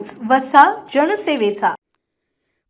News वसा जनसेवेचा.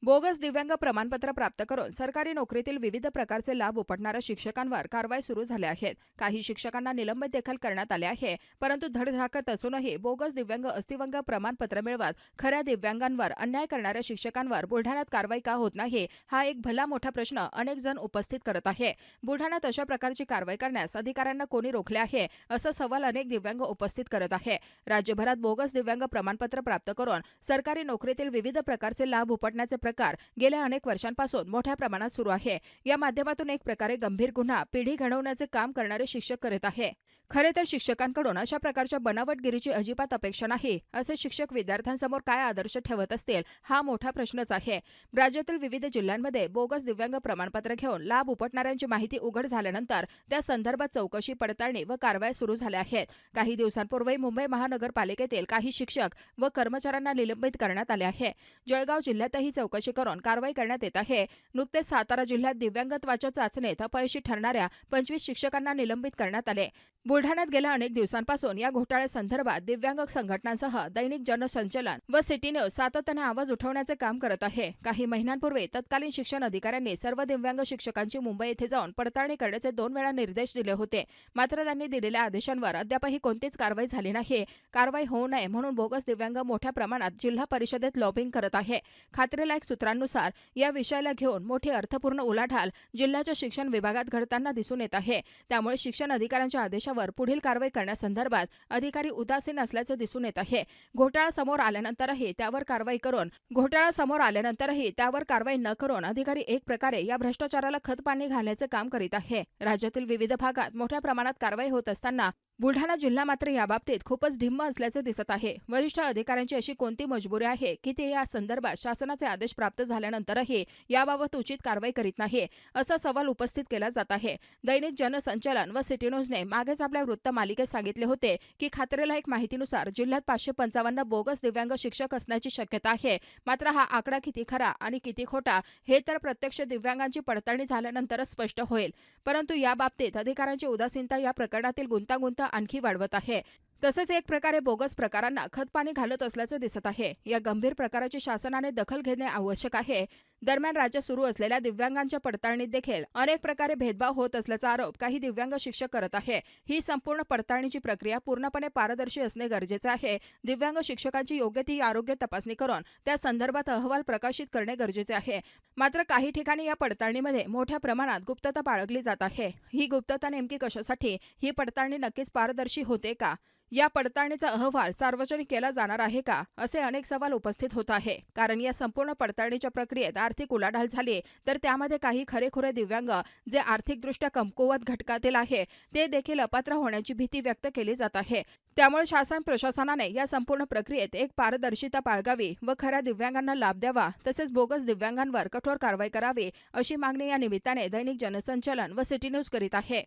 Bogus दिव्यांग प्रमाणपत्र प्राप्त करून सरकारी नोकरीतील विविध प्रकारचे लाभ उपटणाऱ्या शिक्षकांवर कारवाई सुरू झाल्या आहेत. काही शिक्षकांना निलंबित देखील करण्यात आले आहे परंतु धडधाकत असूनही बोगस दिव्यांग अस्थिवंग प्रमाणपत्र मिळवत खऱ्या दिव्यांगांवर अन्याय करणाऱ्या शिक्षकांवर बुलढाण्यात कारवाई का होत नाही हा एक भला मोठा प्रश्न अनेक जण उपस्थित करत आहे. बुलढाण्यात अशा प्रकारची कारवाई करण्यास अधिकाऱ्यांना कोणी रोखले आहे असा सवाल अनेक दिव्यांग उपस्थित करत आहे. राज्यभरात बोगस दिव्यांग प्रमाणपत्र प्राप्त करून सरकारी नोकरीतील विविध प्रकारचे लाभ उपटण्याचे प्रकार गेल्या अनेक वर्षांपासून मोठ्या प्रमाणात सुरू आहे. या माध्यमातून एक प्रकारे गंभीर गुन्हा पिढी घडवण्याचे काम करणारे शिक्षक करीत आहे. खरे तर शिक्षकांकडून अशा प्रकारच्या बनावटगिरीची अजिबात अपेक्षा नाही असे शिक्षक विद्यार्थ्यांसमोर काय आदर्श ठेवत असतील हा मोठा प्रश्नच आहे. राज्यातील विविध जिल्ह्यांमध्ये बोगस दिव्यांग प्रमाणपत्र घेऊन लाभ उपटणाऱ्यांची माहिती उघड झाल्यानंतर त्या संदर्भात चौकशी पडताळणी व कारवाई सुरू झाल्या आहेत. काही दिवसांपूर्वी मुंबई महानगरपालिकेतील काही शिक्षक व कर्मचाऱ्यांना निलंबित करण्यात आले आहे. जळगाव जिल्ह्यातही चौकशी करून कारवाई करण्यात येत आहे. नुकतेच सातारा जिल्ह्यात दिव्यांगत्वाच्या चाचणीत अपयशी ठरणाऱ्या पंचवीस शिक्षकांना निलंबित करण्यात आले. बुलढाण्यात गेल्या अनेक दिवसांपासून या घोटाळ्यासंदर्भात दिव्यांग संघटनांसह दैनिक जनसंचलन व सिटी न्यूज सातत्याने आवाज उठवण्याचे काम करत आहे. काही महिन्यांपूर्वी तत्कालीन शिक्षण अधिकाऱ्यांनी सर्व दिव्यांग शिक्षकांची मुंबई येथे जाऊन पडताळणी करण्याचे दोन वेळा निर्देश दिले होते. मात्र त्यांनी दिलेल्या आदेशांवर अद्यापही कोणतीच कारवाई झाली नाही. कारवाई होऊ नये म्हणून बोगस दिव्यांग मोठ्या प्रमाणात जिल्हा परिषदेत लॉबिंग करत आहे. खात्रीलायक सूत्रांनुसार या विषयाला घेऊन मोठी अर्थपूर्ण उलाढाल जिल्ह्याच्या शिक्षण विभागात घडताना दिसून येत आहे. त्यामुळे शिक्षण अधिकाऱ्यांच्या आदेशावर पुढील कारवाई करण्यासंदर्भात अधिकारी उदासीन असल्याचे दिसून येत आहे. घोटाळा समोर आल्यानंतरही त्यावर कारवाई करून घोटाळा समोर आल्यानंतरही त्यावर कारवाई न करून अधिकारी एक प्रकारे या भ्रष्टाचाराला खतपाणी घालण्याचे काम करीत आहे. राज्यातील विविध भागात मोठ्या प्रमाणात कारवाई होत असताना बुलढाणा जिल्हा मात्र याबाबतीत खूपच ढिम्म असल्याचे दिसत आहे. वरिष्ठ अधिकाऱ्यांची अशी कोणती मजबुरी आहे की ते या संदर्भात शासनाचे आदेश प्राप्त झाल्यानंतरही याबाबत उचित कारवाई करीत नाही असा सवाल उपस्थित केला जात आहे. दैनिक जनसंचालन व सिटी न्यूजने मागेच आपल्या वृत्त मालिकेत सांगितले होते की खात्रीलायक माहितीनुसार जिल्ह्यात पाचशे पंचावन्न बोगस दिव्यांग शिक्षक असण्याची शक्यता आहे. मात्र हा आकडा किती खरा आणि किती खोटा हे तर प्रत्यक्ष दिव्यांगांची पडताळणी झाल्यानंतरच स्पष्ट होईल. परंतु या बाबतीत अधिकाऱ्यांची उदासीनता या प्रकरणातील गुंतागुंत आणखी वाढवत आहे. तसेच एक प्रकारे बोगस प्रकारांना खतपाणी घालत असल्याचे दिसत आहे. या गंभीर प्रकाराची शासनाने दखल घेणे आवश्यक आहे. दरम्यान राज्यात सुरू असलेल्या दिव्यांगांच्या पडताळणीत देखील अनेक प्रकारे भेदभाव होत असल्याचा आरोप काही दिव्यांग शिक्षक करत आहे. ही संपूर्ण पडताळणीची प्रक्रिया पूर्णपणे पारदर्शी असणे गरजेचे आहे. दिव्यांग शिक्षकांची योग्य ती आरोग्य तपासणी करून त्या संदर्भात अहवाल प्रकाशित करणे गरजेचे आहे. मात्र काही ठिकाणी या पडताळणीमध्ये मोठ्या प्रमाणात गुप्तता बाळगली जात आहे. ही गुप्तता नेमकी कशासाठी? ही पडताळणी नक्कीच पारदर्शी होते का? या पडताळणीचा अहवाल सार्वजनिक केला जाणार आहे का? असे अनेक सवाल उपस्थित होत आहे. कारण या संपूर्ण पडताळणीच्या प्रक्रियेत आर्थिक उलाढाल झाली. तर त्यामध्ये काही खरेखुरे दिव्यांग जे आर्थिकदृष्ट्या कमकुवत घटकातील आहे ते देखील अपात्र होण्याची भीती व्यक्त केली जात आहे. त्यामुळे शासन प्रशासनाने या संपूर्ण प्रक्रियेत एक पारदर्शिता पाळगावी व खऱ्या दिव्यांगांना लाभ द्यावा तसेच बोगस दिव्यांगांवर कठोर कारवाई करावी अशी मागणी या निमित्ताने दैनिक जनसंचलन व सिटी न्यूज करीत आहे.